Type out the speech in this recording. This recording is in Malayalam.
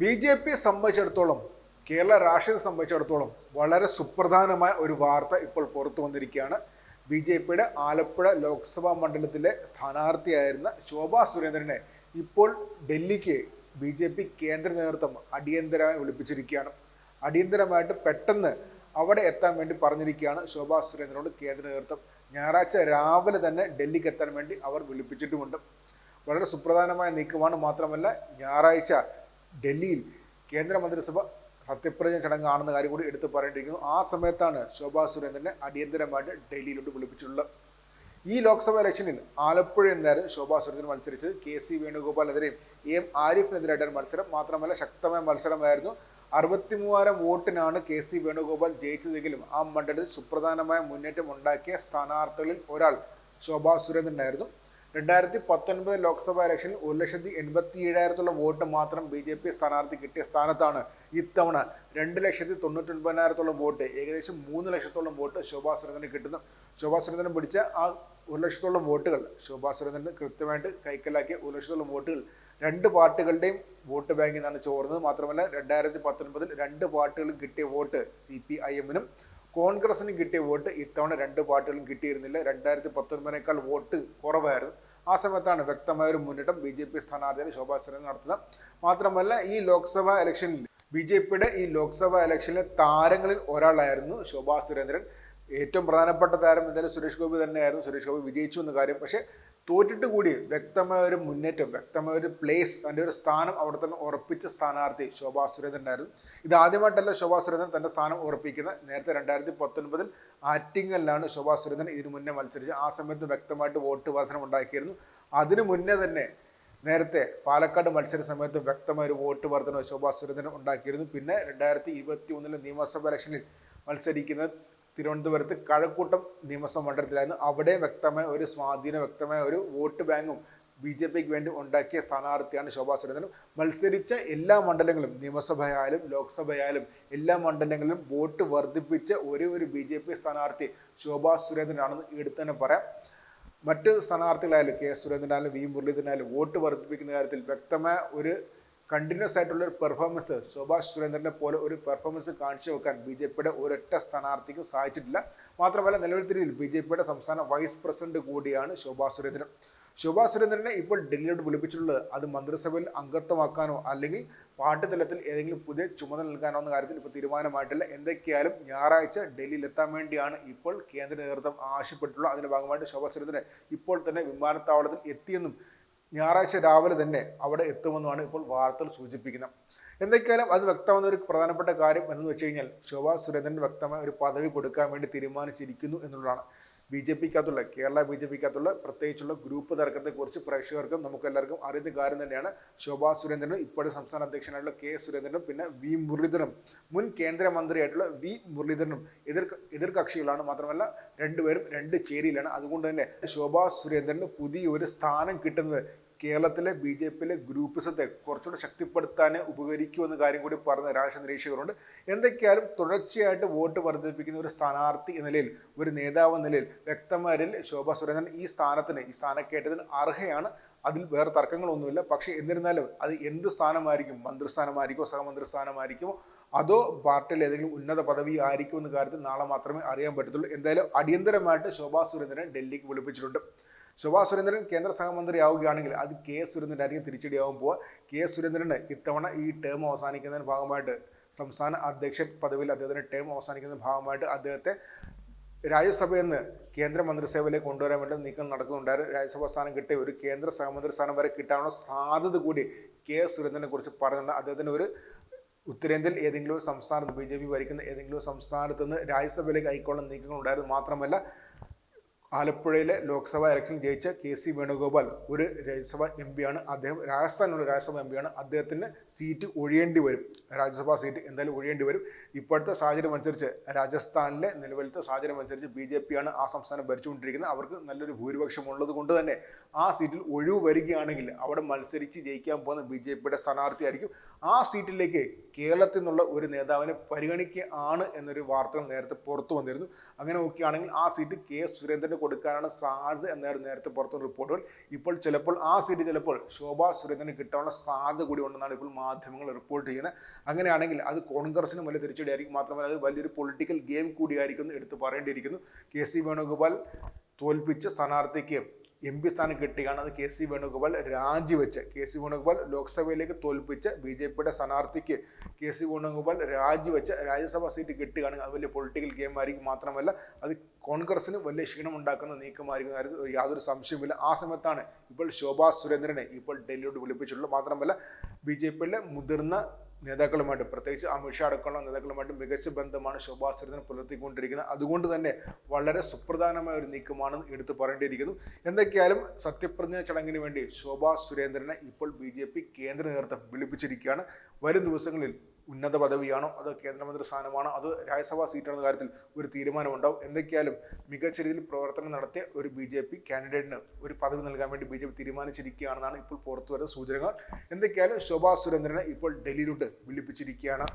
ബി ജെ പിയെ സംബന്ധിച്ചിടത്തോളം കേരള രാഷ്ട്രീയത്തെ സംബന്ധിച്ചിടത്തോളം വളരെ സുപ്രധാനമായ ഒരു വാർത്ത ഇപ്പോൾ പുറത്തു വന്നിരിക്കുകയാണ്. ബി ജെ പിയുടെ ആലപ്പുഴ ലോക്സഭാ മണ്ഡലത്തിലെ സ്ഥാനാർത്ഥിയായിരുന്ന ശോഭാ സുരേന്ദ്രനെ ഇപ്പോൾ ഡൽഹിക്ക് ബി ജെ പി കേന്ദ്ര നേതൃത്വം അടിയന്തരമായി വിളിപ്പിച്ചിരിക്കുകയാണ്. അടിയന്തരമായിട്ട് പെട്ടെന്ന് അവിടെ എത്താൻ വേണ്ടി പറഞ്ഞിരിക്കുകയാണ് ശോഭാ സുരേന്ദ്രനോട് കേന്ദ്ര നേതൃത്വം. ഞായറാഴ്ച രാവിലെ തന്നെ ഡൽഹിക്ക് എത്താൻ വേണ്ടി അവർ വിളിപ്പിച്ചിട്ടുമുണ്ട്. വളരെ സുപ്രധാനമായ നീക്കമാണ് മാത്രമല്ല ഞായറാഴ്ച ഡൽഹിയിൽ കേന്ദ്രമന്ത്രിസഭ സത്യപ്രതിജ്ഞ ചടങ്ങാണെന്ന കാര്യം കൂടി എടുത്തു പറയേണ്ടിയിരിക്കുന്നു. ആ സമയത്താണ് ശോഭാ സുരേന്ദ്രനെ അടിയന്തരമായിട്ട് ഡൽഹിയിലോട്ട് വിളിപ്പിച്ചിട്ടുള്ളത്. ഈ ലോക്സഭാ ഇലക്ഷനിൽ ആലപ്പുഴ എന്നായിരുന്നു ശോഭാ സുരേന്ദ്രൻ മത്സരിച്ചത് കെ സി വേണുഗോപാലിനെതിരെയും എം ആരിഫിനെതിരായിട്ടാണ് മത്സരം. മാത്രമല്ല ശക്തമായ മത്സരമായിരുന്നു. അറുപത്തി മൂവായിരം വോട്ടിനാണ് കെ സി വേണുഗോപാൽ ജയിച്ചതെങ്കിലും ആ മണ്ഡലത്തിൽ സുപ്രധാനമായ മുന്നേറ്റം ഉണ്ടാക്കിയ സ്ഥാനാർത്ഥികളിൽ ഒരാൾ ശോഭാ സുരേന്ദ്രനായിരുന്നു. രണ്ടായിരത്തി പത്തൊൻപത് ലോക്സഭാ ഇലക്ഷനിൽ ഒരു ലക്ഷത്തി എൺപത്തി ഏഴായിരത്തോളം വോട്ട് മാത്രം ബി ജെ പി സ്ഥാനാർത്ഥി കിട്ടിയ സ്ഥാനത്താണ് ഇത്തവണ രണ്ട് ലക്ഷത്തി തൊണ്ണൂറ്റി ഒൻപതിനായിരത്തോളം വോട്ട്. ഏകദേശം മൂന്ന് ലക്ഷത്തോളം വോട്ട് ശോഭാ സുരേന്ദ്രന് കിട്ടുന്നു. ശോഭാ സുരേന്ദ്രൻ പിടിച്ച ആ ഒരു ലക്ഷത്തോളം വോട്ടുകൾ ശോഭാ സുരേന്ദ്രൻ കൃത്യമായിട്ട് കൈക്കലാക്കിയ ഒരു ലക്ഷത്തോളം വോട്ടുകൾ രണ്ട് പാർട്ടികളുടെയും വോട്ട് ബാങ്കിൽ നിന്നാണ് ചോർന്നത്. മാത്രമല്ല രണ്ടായിരത്തി പത്തൊൻപതിൽ രണ്ട് പാർട്ടികളും കിട്ടിയ വോട്ട് സി പി ഐ എമ്മിനും കോൺഗ്രസിനും കിട്ടിയ വോട്ട് ഇത്തവണ രണ്ട് പാർട്ടികളും കിട്ടിയിരുന്നില്ല. രണ്ടായിരത്തി പത്തൊൻപതിനേക്കാൾ വോട്ട് കുറവായിരുന്നു. ആ സമയത്താണ് വ്യക്തമായ ഒരു മുന്നേറ്റം ബി ജെ പി സ്ഥാനാർത്ഥിയാണ് ശോഭാ സുരേന്ദ്രൻ നടത്തുന്നത്. മാത്രമല്ല ഈ ലോക്സഭാ ഇലക്ഷനിൽ ബി ജെ പിയുടെ ഈ ലോക്സഭാ ഇലക്ഷനിലെ താരങ്ങളിൽ ഒരാളായിരുന്നു ശോഭാ സുരേന്ദ്രൻ. ഏറ്റവും പ്രധാനപ്പെട്ട താരം എന്തായാലും സുരേഷ് ഗോപി തന്നെയായിരുന്നു. സുരേഷ് ഗോപി വിജയിച്ചു എന്ന കാര്യം. പക്ഷേ തോറ്റിട്ട് കൂടി വ്യക്തമായ ഒരു മുന്നേറ്റം വ്യക്തമായ ഒരു പ്ലേസ് അതിന്റെ ഒരു സ്ഥാനം അവിടെ തന്നെ ഉറപ്പിച്ച സ്ഥാനാർത്ഥി ശോഭാ സുരേന്ദ്രനായിരുന്നു ഇത് ആദ്യമായിട്ടല്ല ശോഭാ സുരേന്ദ്രൻ തന്റെ സ്ഥാനം ഉറപ്പിക്കുന്നത്. നേരത്തെ രണ്ടായിരത്തി പത്തൊൻപതിൽ ആറ്റിങ്ങലിലാണ് ശോഭാ സുരേന്ദ്രൻ ഇതിനു മുന്നേ മത്സരിച്ച് ആ സമയത്ത് വ്യക്തമായിട്ട് വോട്ട് വർധനം ഉണ്ടാക്കിയിരുന്നു. അതിനു മുന്നേ തന്നെ നേരത്തെ പാലക്കാട് മത്സര സമയത്ത് വ്യക്തമായ ഒരു വോട്ട് വർധന ശോഭാ സുരേന്ദ്രൻ ഉണ്ടാക്കിയിരുന്നു. പിന്നെ രണ്ടായിരത്തി ഇരുപത്തി ഒന്നിലെ നിയമസഭാ ഇലക്ഷനിൽ മത്സരിക്കുന്നത് തിരുവനന്തപുരത്ത് കഴക്കൂട്ടം നിയമസഭ മണ്ഡലത്തിലായിരുന്നു. അവിടെ വ്യക്തമായ ഒരു സ്വാധീന വ്യക്തമായ ഒരു വോട്ട് ബാങ്കും ബി ജെ പിക്ക് വേണ്ടി ഉണ്ടാക്കിയ സ്ഥാനാർത്ഥിയാണ് ശോഭാ സുരേന്ദ്രൻ. മത്സരിച്ച എല്ലാ മണ്ഡലങ്ങളും നിയമസഭയായാലും ലോക്സഭയായാലും എല്ലാ മണ്ഡലങ്ങളിലും വോട്ട് വർദ്ധിപ്പിച്ച ഒരേ ഒരു ബി ജെ പി സ്ഥാനാർത്ഥി ശോഭാ സുരേന്ദ്രനാണെന്ന് എടുത്തു തന്നെ പറയാം. മറ്റ് സ്ഥാനാർത്ഥികളായാലും കെ സുരേന്ദ്രനായാലും വി മുരളീധരനായാലും വോട്ട് വർദ്ധിപ്പിക്കുന്ന കാര്യത്തിൽ വ്യക്തമായ ഒരു കണ്ടിന്യൂസ് ആയിട്ടുള്ള ഒരു പെർഫോമൻസ് സുഭാഷ് സുരേന്ദ്രനെ പോലെ ഒരു പെർഫോമൻസ് കാണിച്ചു വെക്കാൻ ബി ജെ പിയുടെ ഒരൊറ്റ സ്ഥാനാർത്ഥിക്ക് സാധിച്ചിട്ടില്ല. മാത്രമല്ല നിലവിലത്തെ രീതിയിൽ ബി ജെ പിയുടെ സംസ്ഥാന വൈസ് പ്രസിഡന്റ് കൂടിയാണ് ശോഭാ സുരേന്ദ്രൻ. ശോഭാ സുരേന്ദ്രനെ ഇപ്പോൾ ഡൽഹിയിലോട്ട് വിളിപ്പിച്ചിട്ടുള്ളത് അത് മന്ത്രിസഭയിൽ അംഗത്വമാക്കാനോ അല്ലെങ്കിൽ പാർട്ടി തലത്തിൽ ഏതെങ്കിലും പുതിയ ചുമതല നൽകാനോ എന്ന കാര്യത്തിൽ ഇപ്പോൾ തീരുമാനമായിട്ടില്ല. എന്തൊക്കെയായാലും ഞായറാഴ്ച ഡൽഹിയിൽ എത്താൻ വേണ്ടിയാണ് ഇപ്പോൾ കേന്ദ്ര നേതൃത്വം ആവശ്യപ്പെട്ടിട്ടുള്ളത്. അതിന്റെ ഭാഗമായിട്ട് ശോഭാ സുരേന്ദ്രൻ ഇപ്പോൾ തന്നെ വിമാനത്താവളത്തിൽ എത്തിയെന്നും ഞായറാഴ്ച രാവിലെ തന്നെ അവിടെ എത്തുമെന്നാണ് ഇപ്പോൾ വാർത്തകൾ സൂചിപ്പിക്കുന്നത്. എന്തൊക്കെയാലും അത് വ്യക്തമാകുന്ന ഒരു പ്രധാനപ്പെട്ട കാര്യം എന്ന് വെച്ച് കഴിഞ്ഞാൽ ശോഭാ സുരേന്ദ്രൻ വ്യക്തമായ ഒരു പദവി കൊടുക്കാൻ വേണ്ടി തീരുമാനിച്ചിരിക്കുന്നു എന്നുള്ളതാണ്. ബി ജെ പിക്കകത്തുള്ള കേരള ബി ജെ പിക്കകത്തുള്ള പ്രത്യേകിച്ചുള്ള ഗ്രൂപ്പ് തർക്കത്തെക്കുറിച്ച് പ്രേക്ഷകർക്കും നമുക്ക് എല്ലാവർക്കും അറിയുന്ന കാര്യം തന്നെയാണ് ശോഭാ സുരേന്ദ്രനും ഇപ്പോഴും സംസ്ഥാന അധ്യക്ഷനായിട്ടുള്ള കെ സുരേന്ദ്രനും പിന്നെ വി മുരളീധരനും മുൻ കേന്ദ്രമന്ത്രിയായിട്ടുള്ള വി മുരളീധരനും എതിർ എതിർകക്ഷികളാണ് മാത്രമല്ല രണ്ടുപേരും രണ്ട് ചേരിയിലാണ്. അതുകൊണ്ട് തന്നെ ശോഭാ സുരേന്ദ്രന് പുതിയൊരു സ്ഥാനം കിട്ടുന്നത് കേരളത്തിലെ ബി ജെ പിയിലെ ഗ്രൂപ്പിസത്തെ കുറച്ചുകൂടെ ശക്തിപ്പെടുത്താൻ ഉപകരിക്കുമെന്ന കാര്യം കൂടി പറഞ്ഞ രാഷ്ട്രീയ നിരീക്ഷകരുണ്ട്. എന്തൊക്കെയാലും തുടർച്ചയായിട്ട് വോട്ട് വർദ്ധിപ്പിക്കുന്ന ഒരു സ്ഥാനാർത്ഥി എന്ന നിലയിൽ ഒരു നേതാവ് എന്ന നിലയിൽ വ്യക്തമായ ശോഭാ സുരേന്ദ്രൻ ഈ സ്ഥാനത്തിന് ഈ സ്ഥാനക്കേറ്റത്തിന് അർഹയാണ്. അതിൽ വേറെ തർക്കങ്ങളൊന്നുമില്ല. പക്ഷേ എന്നിരുന്നാലും അത് എന്ത് സ്ഥാനമായിരിക്കും? മന്ത്രിസ്ഥാനമായിരിക്കുമോ സഹമന്ത്രിസ്ഥാനമായിരിക്കുമോ അതോ പാർട്ടിയിൽ ഏതെങ്കിലും ഉന്നത പദവി ആയിരിക്കുമെന്ന കാര്യത്തിൽ നാളെ മാത്രമേ അറിയാൻ പറ്റത്തുള്ളൂ. എന്തായാലും അടിയന്തരമായിട്ട് ശോഭാ സുരേന്ദ്രനെ ഡൽഹിക്ക് വിളിപ്പിച്ചിട്ടുണ്ട്. ശോഭാ സുരേന്ദ്രൻ കേന്ദ്ര സഹമന്ത്രി ആവുകയാണെങ്കിൽ അത് കെ സുരേന്ദ്രന്റെ ആയിരിക്കും തിരിച്ചടിയാവും പോവുക. കെ സുരേന്ദ്രന് ഇത്തവണ ഈ ടേം അവസാനിക്കുന്നതിന് ഭാഗമായിട്ട് സംസ്ഥാന അധ്യക്ഷ പദവിയിൽ അദ്ദേഹത്തിന്റെ ടേം അവസാനിക്കുന്നതിന് ഭാഗമായിട്ട് അദ്ദേഹത്തെ രാജ്യസഭയിൽ നിന്ന് കേന്ദ്ര മന്ത്രിസഭയിലേക്ക് കൊണ്ടുവരാൻ വേണ്ടി നീക്കം നടക്കുന്നുണ്ടായിരുന്നു. രാജ്യസഭാ സ്ഥാനം കിട്ടിയ ഒരു കേന്ദ്ര സഹമന്ത്രി സ്ഥാനം വരെ കിട്ടാനുള്ള സാധ്യത കൂടി കെ സുരേന്ദ്രനെ കുറിച്ച് പറയുന്നുണ്ട് അദ്ദേഹത്തിന് ഒരു ഉത്തരേന്ത്യയിൽ ഏതെങ്കിലും ഒരു സംസ്ഥാനത്ത് ബി ജെ പി ഭരിക്കുന്ന ഏതെങ്കിലും സംസ്ഥാനത്ത് നിന്ന് രാജ്യസഭയിലേക്ക് അയക്കൊള്ളുന്ന നീക്കങ്ങൾ ഉണ്ടായിരുന്നു മാത്രമല്ല ആലപ്പുഴയിലെ ലോക്സഭാ ഇലക്ഷൻ ജയിച്ച കെ സി വേണുഗോപാൽ ഒരു രാജ്യസഭ എം പിയാണ്. അദ്ദേഹം രാജസ്ഥാനിലുള്ള രാജ്യസഭ എം പിയാണ്. അദ്ദേഹത്തിന് സീറ്റ് ഒഴിയേണ്ടി വരും. രാജ്യസഭാ സീറ്റ് എന്തായാലും ഒഴിയേണ്ടി വരും. ഇപ്പോഴത്തെ സാഹചര്യം അനുസരിച്ച് രാജസ്ഥാനിലെ നിലവിലത്തെ സാഹചര്യം അനുസരിച്ച് ബി ജെ പിയാണ് ആ സംസ്ഥാനം ഭരിച്ചുകൊണ്ടിരിക്കുന്നത്. അവർക്ക് നല്ലൊരു ഭൂരിപക്ഷം ഉള്ളത് കൊണ്ട് തന്നെ ആ സീറ്റിൽ ഒഴിവ് വരികയാണെങ്കിൽ അവിടെ മത്സരിച്ച് ജയിക്കാൻ പോകുന്ന ബി ജെ പിയുടെ സ്ഥാനാർത്ഥിയായിരിക്കും. ആ സീറ്റിലേക്ക് കേരളത്തിൽ നിന്നുള്ള ഒരു നേതാവിനെ പരിഗണിക്കുകയാണ് എന്നൊരു വാർത്തകൾ നേരത്തെ പുറത്തു വന്നിരുന്നു. അങ്ങനെ നോക്കുകയാണെങ്കിൽ ആ സീറ്റ് കെ സുരേന്ദ്രന് കൊടുക്കാനാണ് സാധ്യത എന്നായിരുന്നു നേരത്തെ പുറത്തു റിപ്പോർട്ടുകൾ ഇപ്പോൾ ചിലപ്പോൾ ആ സീറ്റ് ചിലപ്പോൾ ശോഭാ സുരേന്ദ്രന് കിട്ടാനുള്ള സാധ്യത കൂടി ഉണ്ടെന്നാണ് ഇപ്പോൾ മാധ്യമങ്ങൾ റിപ്പോർട്ട് ചെയ്യുന്നത്. അങ്ങനെയാണെങ്കിൽ അത് കോൺഗ്രസിനും വലിയ തിരിച്ചടിയായിരിക്കും. മാത്രമല്ല അത് വലിയൊരു പൊളിറ്റിക്കൽ ഗെയിം കൂടിയായിരിക്കും എന്ന് എടുത്ത് പറയേണ്ടിയിരിക്കുന്നു. കെ സി വേണുഗോപാൽ തോൽപ്പിച്ച് സ്ഥാനാർത്ഥിക്ക് എം പി സ്ഥാനം കിട്ടുകയാണ്. അത് കെ സി വേണുഗോപാൽ രാജിവെച്ച് കെ സി വേണുഗോപാൽ ലോക്സഭയിലേക്ക് തോൽപ്പിച്ച് ബി ജെ പിയുടെ സ്ഥാനാർത്ഥിക്ക് കെ സി വേണുഗോപാൽ രാജിവെച്ച് രാജ്യസഭാ സീറ്റ് കിട്ടുകയാണെങ്കിൽ അത് വലിയ പൊളിറ്റിക്കൽ ഗെയിം ആയിരിക്കും. മാത്രമല്ല അത് കോൺഗ്രസിന് വലിയ ക്ഷീണം ഉണ്ടാക്കുന്ന നീക്കമായിരിക്കും യാതൊരു സംശയവുമില്ല. ആ സമയത്താണ് ഇപ്പോൾ ശോഭാ സുരേന്ദ്രനെ ഇപ്പോൾ ഡൽഹിയോട് വിളിപ്പിച്ചിട്ടുള്ളത്. മാത്രമല്ല ബി ജെ പിയിലെ മുതിർന്ന നേതാക്കളുമായിട്ട് പ്രത്യേകിച്ച് അമിത്ഷാ അടക്കമുള്ള നേതാക്കളുമായിട്ട് മികച്ച ബന്ധമാണ് ശോഭാ സുരേന്ദ്രൻ പുലർത്തിക്കൊണ്ടിരിക്കുന്നത്. അതുകൊണ്ട് തന്നെ വളരെ സുപ്രധാനമായ ഒരു നീക്കമാണ് എടുത്തു പറയേണ്ടിയിരിക്കുന്നു. എന്തൊക്കെയായാലും സത്യപ്രതിജ്ഞ ചടങ്ങിന് വേണ്ടി ശോഭാ സുരേന്ദ്രനെ ഇപ്പോൾ ബി കേന്ദ്ര നേതൃത്വം വിളിപ്പിച്ചിരിക്കുകയാണ്. വരും ദിവസങ്ങളിൽ ഉന്നത പദവിയാണോ അത് കേന്ദ്രമന്ത്രി സ്ഥാനമാണോ അത് രാജ്യസഭാ സീറ്റാണെന്ന കാര്യത്തിൽ ഒരു തീരുമാനമുണ്ടാവും എന്തൊക്കെയായാലും മികച്ച രീതിയിൽ പ്രവർത്തനം നടത്തിയ ഒരു ബി ജെ പി കാൻഡിഡേറ്റിന് ഒരു പദവി നൽകാൻ വേണ്ടി ബി ജെ പി തീരുമാനിച്ചിരിക്കുകയാണെന്നാണ് ഇപ്പോൾ പുറത്തു വരുന്ന സൂചനകൾ. എന്തൊക്കെയായാലും ശോഭാ സുരേന്ദ്രനെ ഇപ്പോൾ ഡൽഹിയിലോട്ട് വിളിപ്പിച്ചിരിക്കുകയാണ്.